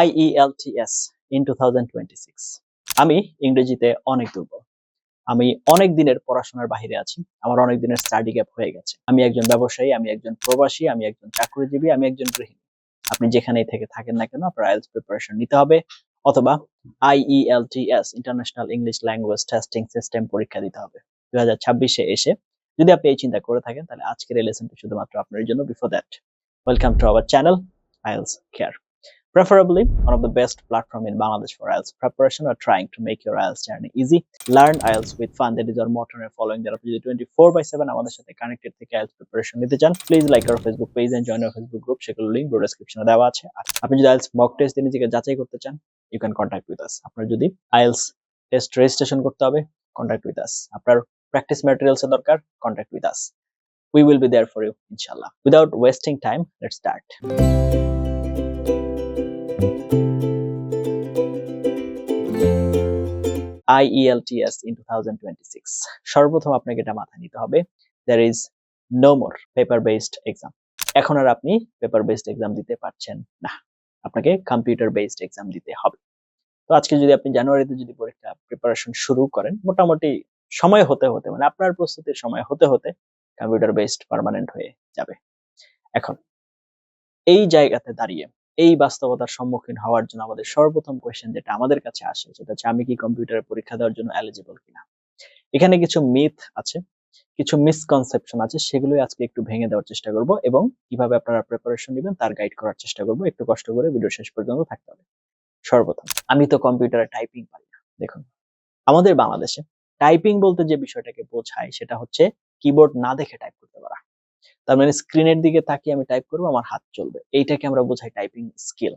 IELTS in 2026 আমি ইংরেজিতে অনেক দুর্বল। আমি অনেক দিনের পড়াশোনার বাইরে আছি। আমার অনেক দিনের স্টাডি গ্যাপ হয়ে গেছে। আমি একজন ব্যবসায়ী, আমি একজন প্রবাসী, আমি একজন চাকরিজীবী, আমি একজন গৃহিণী। আপনি যেখানেই থেকে থাকেন না কেন, আপনার নিতে হবে অথবা IELTS international English language testing system পরীক্ষা দিতে হবে। দুই হাজার ছাব্বিশে এসে যদি আপনি এই চিন্তা করে থাকেন, তাহলে আজকের এই লেসনটি শুধুমাত্র আপনার জন্য before that welcome to our channel IELTS Care. Preferably one of the best platform in Bangladesh for IELTS preparation or trying to make your IELTS journey easy. Learn IELTS with fun. That is our motto and following that আপনি যদি 24 by 7 আমাদের সাথে connected থেকে IELTS preparation নিতে চান please like our Facebook page and join our Facebook group সেগুলো link video ডেসক্রিপশনে দেওয়া আছে আপনি যদি IELTS mock test দিয়ে নিজেকে যাচাই করতে চান you can contact with us আপনার যদি IELTS টেস্ট রেজিস্ট্রেশন করতে হবে কন্ট্যাক্ট উইথ আস আপনার প্র্যাকটিস ম্যাটেরিয়ালস এর দরকার contact with us we will be there for you inshallah without wasting IELTS in 2026 সর্বপ্রথম আপনাকে এটা মাথায় নিতে হবে, there is no more paper based exam. এখন আর আপনি পেপার বেসড এক্সাম দিতে পারছেন না, আপনাকে কম্পিউটার বেসড এক্সাম দিতে হবে। তো আজকে যদি আপনি জানুয়ারিতে যদি পরীক্ষা প্রিপারেশন শুরু করেন, মোটামুটি সময় হতে হতে মানে আপনার প্রস্তুতির সময় হতে হতে কম্পিউটার বেসড পার্মানেন্ট হয়ে যাবে। এখন, এই জায়গাতে দাঁড়িয়ে এই বাস্তবতার সম্মুখীন হওয়ার জন্য আমাদের সর্বপ্রথম কোয়েশ্চেন যেটা আমাদের কাছে আসে, সেটা হচ্ছে আমি কি কম্পিউটারে পরীক্ষা দেওয়ার জন্য এলিজিবল কিনা? এখানে কিছু মিথ আছে, কিছু মিসকনসেপশন আছে, সেগুলোই আজকে একটু ভেঙে দেওয়ার চেষ্টা করব এবং কীভাবে আপনারা প্রিপারেশন নেবেন তার গাইড করার চেষ্টা করব। একটু কষ্ট করে ভিডিও শেষ পর্যন্ত থাকতে হবে। সর্বপ্রথম, আমি তো কম্পিউটারে টাইপিং পারি না, দেখুন। আমাদের বাংলাদেশে টাইপিং বলতে যে বিষয়টাকে বোঝায় সেটা হচ্ছে কিবোর্ড না দেখে টাইপ করতে পারা। তার মানে স্ক্রিনের দিকে তাকিয়ে আমি টাইপ করব, আমার হাত চলবে। এইটাকে আমরা বোঝাই টাইপিং স্কিল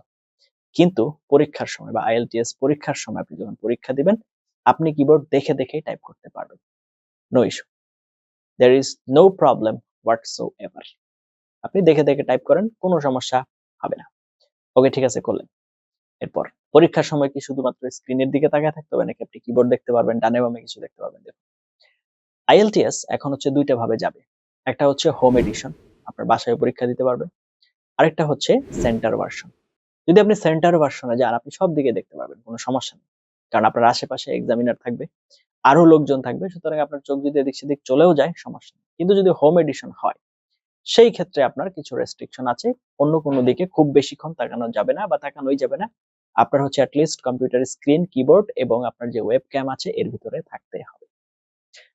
কিন্তু পরীক্ষার সময় বা আইএলটিএস পরীক্ষার সময় আপনি যখন পরীক্ষা দিবেন, আপনি কিবোর্ড দেখে দেখেই টাইপ করতে পারবেন। No issue there is no problem whatsoever আপনি দেখে দেখে টাইপ করেন, কোনো সমস্যা হবে না। ওকে ঠিক আছে, করলেন। এরপর, পরীক্ষার সময় কি শুধুমাত্র স্ক্রিনের দিকে তাকিয়ে থাকতে হবে, নাকি আপনি কিবোর্ড দেখতে পারবেন, ডানে বামে কিছু দেখতে পারবেন? দেখুন আইএলটিএস এখন হচ্ছে দুইটা ভাবে যাবে। একটা হচ্ছে হোম এডিশন আপনার বাসায় পরীক্ষা দিতে পারবেন। আরেকটা হচ্ছে সেন্টার ভার্সন যদি আপনি সেন্টার ভার্সনে যান, আপনি সব দিকে দেখতে পারবেন, কোনো সমস্যা নেই। কারণ আপনার আশেপাশে এক্সামিনার থাকবে আরও লোকজন থাকবে, সুতরাং আপনার চোখ যদি এদিক সেদিক চলেও যায়, সমস্যা নেই। কিন্তু যদি হোম এডিশন হয়, সেই ক্ষেত্রে আপনার কিছু রেস্ট্রিকশন আছে, অন্য কোনো দিকে খুব বেশিক্ষণ তাকানো যাবে না বা তাকানোই যাবে না। আপনার হচ্ছে অ্যাটলিস্ট কম্পিউটার স্ক্রিন কিবোর্ড এবং আপনার যে ওয়েব ক্যাম আছে, এর ভিতরে থাকতে হবে।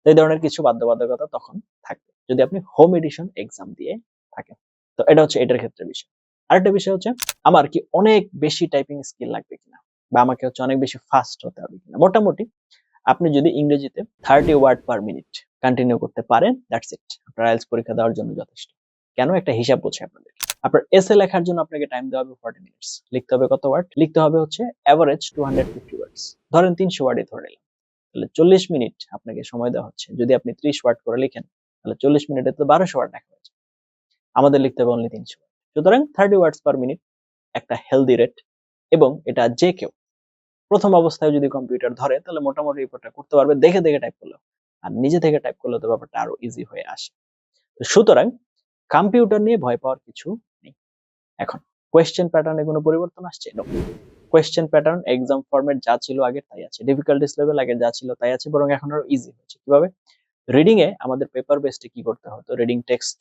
এই ধরনের কিছু বাধ্যবাধকতা তখন থাকবে। যদি আপনি হোম এডিশন এক্সাম দিয়ে থাকেন। তো এটা হচ্ছে এটার ক্ষেত্রে বিষয়। আরেকটা বিষয় হচ্ছে, আমার কি অনেক বেশি টাইপিং স্কিল লাগবে কিনা? বা আমাকে হচ্ছে অনেক বেশি ফাস্ট হতে হবে কিনা? মোটামুটি, আপনি যদি ইংরেজিতে thirty word per minute continue করতে পারেন দ্যাটস ইট আপনার আইএলস পরীক্ষা দেওয়ার জন্য যথেষ্ট। কেন? একটা হিসাব বলছি আপনাদের। আপনার এসে লেখার জন্য আপনাকে টাইম দেওয়া হবে ফর্টি মিনিটস লিখতে হবে কত ওয়ার্ড লিখতে হবে হচ্ছে average two hundred fifty words ধরেন তিনশো ওয়ার্ডে ধরে নিলাম। তাহলে চল্লিশ মিনিট আপনাকে সময় দেওয়া হচ্ছে। যদি আপনি ত্রিশ ওয়ার্ড করে লিখেন তাহলে চল্লিশ মিনিটে তো বারোশো ওয়ার্ড লেখা হয়েছে। আমাদের লিখতে হবে অনলি তিনশো সুতরাং থার্টি ওয়ার্ডস পার মিনিট একটা হেলদি রেট এবং এটা যে কেউ। প্রথম অবস্থায় যদি কম্পিউটার ধরে, তাহলে মোটামুটি রিপোর্টটা করতে পারবে। দেখে দেখে টাইপ করল আর নিজে থেকে টাইপ করলে তো ব্যাপারটা আরও ইজি হয়ে আসে। তো সুতরাং কম্পিউটার নিয়ে ভয় পাওয়ার কিছু নেই। এখন কোয়েশ্চেন প্যাটার্নে কোনো পরিবর্তন আসছে? কোয়েশ্চেন প্যাটার্ন এক্সাম ফরম্যাট যা ছিল আগে তাই আছে। ডিফিকাল্টিস লেভেল আগে যা ছিল তাই আছে, বরং এখন আরও ইজি হয়েছে। কীভাবে? রিডিং এ আমাদের পেপার বেসডে কি করতে হতো রিডিং টেক্সট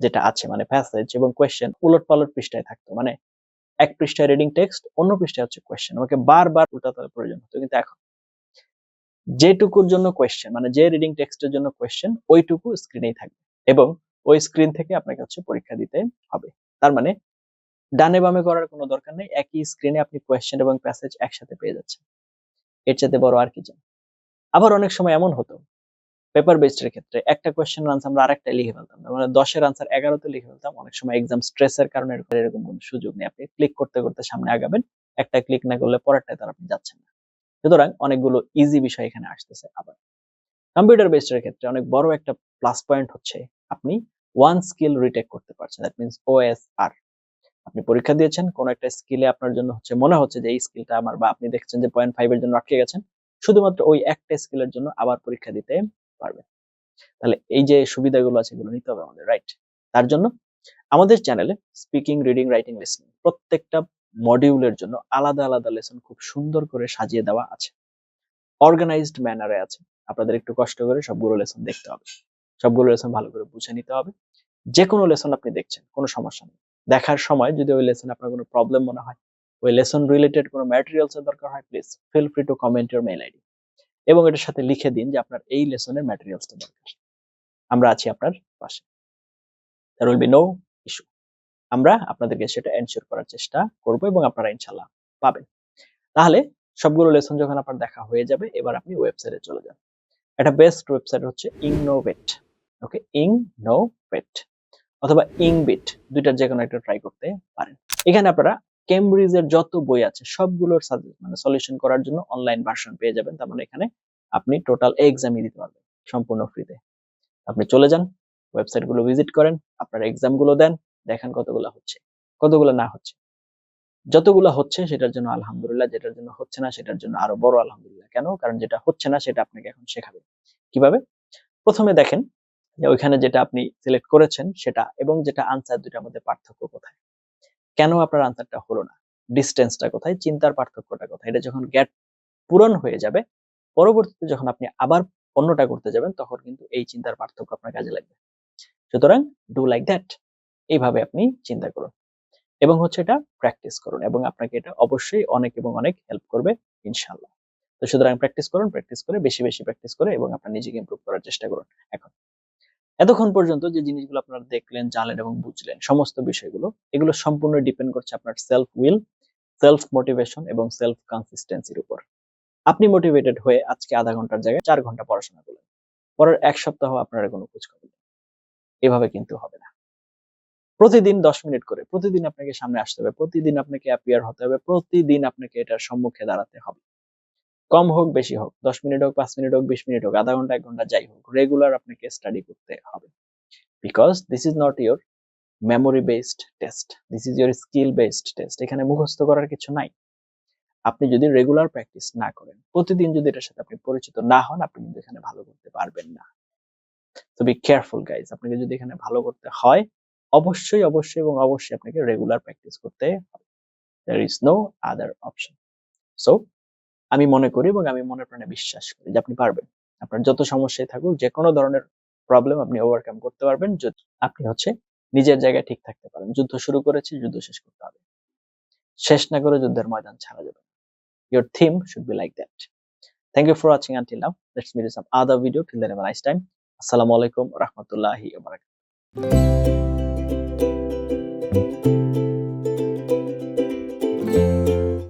যেটা আছে মানে প্যাসেজ এবং কোয়েশ্চেন উলট পালট পৃষ্ঠায় থাকতো। মানে এক পৃষ্ঠায় রিডিং টেক্সট অন্য পৃষ্ঠায় হচ্ছে কোয়েশ্চেন আমাকে বারবার উল্টাতে প্রয়োজন হতো। কিন্তু এখন যেটুকুর জন্য কোয়েশ্চেন মানে যে রিডিং টেক্সটের জন্য কোয়েশ্চেন ওইটুকু স্ক্রিনেই থাকবে। এবং ওই স্ক্রিন থেকে আপনাকে হচ্ছে পরীক্ষা দিতে হবে। তার মানে ডানে বামে করার কোনো দরকার নেই। একই স্ক্রিনে আপনি কোয়েশ্চেন এবং প্যাসেজ একসাথে পেয়ে যাচ্ছেন। এর চাইতে বড় আর কি চান আবার অনেক সময় এমন হতো পেপার বেসড এর ক্ষেত্রে একটা কোয়েশ্চেন আনসার আমরা আরেকটা লিখে ফেলতাম। মানে দশের আনসার এগারোতে লিখে ফেলতাম। অনেক সময় এক্সাম স্ট্রেসের কারণে এরকম কোনো সুযোগ নেই। আপনি ক্লিক করতে করতে সামনে আগাবেন। একটা ক্লিক না করলে পরেরটায় তার আপনি যাচ্ছেন না। সুতরাং অনেকগুলো ইজি বিষয় এখানে আসতেছে আবার। কম্পিউটার বেসড এর ক্ষেত্রে অনেক বড় একটা প্লাস পয়েন্ট হচ্ছে আপনি ওয়ান স্কিল রিটেক করতে পারছেন। দ্যাট মিনস ওএসআর আপনি পরীক্ষা দিয়েছেন, কোন একটা স্কিলে আপনার জন্য হচ্ছে মনে হচ্ছে যে এই স্কিলটা আমার বা আপনি দেখছেন যে পয়েন্ট ফাইভ এর জন্য আটকে গেছেন। শুধুমাত্র ওই একটা স্কিলের জন্য আবার পরীক্ষা দিতে পারবেন তাহলে এই যে সুবিধাগুলো আছে এগুলো নিতে হবে আমাদের রাইট তার জন্য আমাদের চ্যানেলে স্পিকিং রিডিং রাইটিং লিসনিং প্রত্যেকটা মডিউলের জন্য আলাদা আলাদা লেসন খুব সুন্দর করে সাজিয়ে দেওয়া আছে। অর্গানাইজড ম্যানারে আছে। আপনাদের একটু কষ্ট করে সবগুলো লেসন দেখতে হবে। সবগুলো লেসন ভালো করে বুঝে নিতে হবে। যে কোনো লেসন আপনি দেখছেন, কোনো সমস্যা নেই। দেখার সময় যদি ওই লেসন আপনার কোনো প্রবলেম মনে হয়, ওই লেসন রিলেটেড কোনো ম্যাটেরিয়ালস এর দরকার হয় please feel free to comment your mail ID এবং এটার সাথে লিখে দিন যে আপনার এই লেসনের ম্যাটেরিয়ালসটা দরকার। আমরা আছি আপনার পাশে। There will be no issue আমরা আপনাদেরকে সেটা এনশিওর করার চেষ্টা করব এবং আপনারা ইনশাল্লাহ পাবেন। তাহলে সবগুলো লেসন যখন আপনার দেখা হয়ে যাবে, এবার আপনি ওয়েবসাইটে চলে যান। একটা বেস্ট ওয়েবসাইট হচ্ছে ইংনোভেট ওকে ইংনোভেট অথবা ইংবিট দুইটার যে কোনো একটা ট্রাই করতে পারেন। এখানে আপনারা কেমব্রিজের যত বই আছে, সবগুলোর মানে সলিউশন করার জন্য অনলাইন ভার্সন পেয়ে যাবেন। তার মানে এখানে আপনি টোটাল এক্সামই দিতে পারবেন, সম্পূর্ণ ফ্রিতে আপনি চলে যান ওয়েবসাইটগুলো ভিজিট করেন, আপনার এক্সামগুলো দেন, দেখেন কতগুলো হচ্ছে, কতগুলো না হচ্ছে। যতগুলো হচ্ছে, সেটার জন্য আলহামদুলিল্লাহ, যেটার জন্য হচ্ছে না, সেটার জন্য আরও বড় আলহামদুলিল্লাহ। কেন? কারণ যেটা হচ্ছে না, সেটা আপনাকে এখন শেখাবে। কীভাবে? প্রথমে দেখেন যে ওইখানে যেটা আপনি সিলেক্ট করেছেন, সেটা এবং যেটা আনসার দুটার মধ্যে পার্থক্য কোথায়? কেন আপনার আনসারটা হলো না? ডিস্টেন্সটা কোথায়? চিন্তার পার্থক্যটা কোথায়? এটা যখন গ্যাট পূরণ হয়ে যাবে, পরবর্তীতে যখন আপনি আবার অন্যটা করতে যাবেন, তখন কিন্তু এই চিন্তার পার্থক্য আপনার কাজে লাগবে। সুতরাং ডু লাইক দ্যাট এইভাবে আপনি চিন্তা করুন। এবং হচ্ছে এটা প্র্যাকটিস করুন এবং আপনাকে এটা অবশ্যই অনেক এবং অনেক হেল্প করবে ইনশাল্লাহ তো সুতরাং প্র্যাকটিস করুন প্র্যাকটিস করে, বেশি বেশি প্র্যাকটিস করে এবং আপনার নিজেকে ইমপ্রুভ করার চেষ্টা করুন। এখন। এতক্ষণ পর্যন্ত যে জিনিসগুলো আপনারা দেখলেন, জানলেন এবং বুঝলেন, সমস্ত বিষয়গুলো, এগুলো সম্পূর্ণ ডিপেন্ড করছে আপনার সেলফ উইল সেলফ মোটিভেশন এবং সেলফ কনসিস্টেন্সির উপর। আপনি মোটিভেটেড হয়ে আজকে আধা ঘণ্টার জায়গায় চার ঘণ্টা পড়াশোনা করলেন। পরের এক সপ্তাহ আপনার কোনো খোঁজ খবর নেই। এভাবে কিন্তু হবে না। প্রতিদিন দশ মিনিট করে, প্রতিদিন আপনাকে সামনে আসতে হবে, প্রতিদিন আপনাকে অ্যাপিয়ার হতে হবে, প্রতিদিন আপনাকে এটার সম্মুখে দাঁড়াতে হবে। কম হোক, বেশি হোক, দশ মিনিট হোক, পাঁচ মিনিট হোক, বিশ মিনিট হোক, আধা ঘণ্টা, এক ঘণ্টা, যাই হোক রেগুলার আপনাকে স্টাডি করতে হবে। Because this is not your memory based test this is your skill based test এখানে মুখস্থ করার কিছু নাই। আপনি যদি রেগুলার প্র্যাকটিস না করেন, প্রতিদিন যদি এটার সাথে আপনি পরিচিত না হন, আপনি কিন্তু এখানে ভালো করতে পারবেন না। তো বি কেয়ারফুল গাইজ আপনাকে যদি এখানে ভালো করতে হয়, অবশ্যই অবশ্যই এবং অবশ্যই আপনাকে রেগুলার প্র্যাকটিস করতে হবে। There is no other option so আমি মনে করি এবং আমি মনে প্রাণে বিশ্বাস করি যে আপনি পারবেন। আপনার যত সমস্যায় থাকুক যে কোনো ধরনের প্রবলেম আপনি ওভারকাম করতে পারবেন। যদি আপনি হচ্ছে নিজের জায়গায় ঠিক থাকতে পারেন। যুদ্ধ শুরু করেছে, যুদ্ধ শেষ করতে হবে। শেষ না করে যুদ্ধের ময়দান ছাড়া যাবে your theme should be like that thank you for watching until now let's meet some other video till then ever nice time আসসালামু আলাইকুম রাহমাতুল্লাহি ওয়া বারাকাতুহু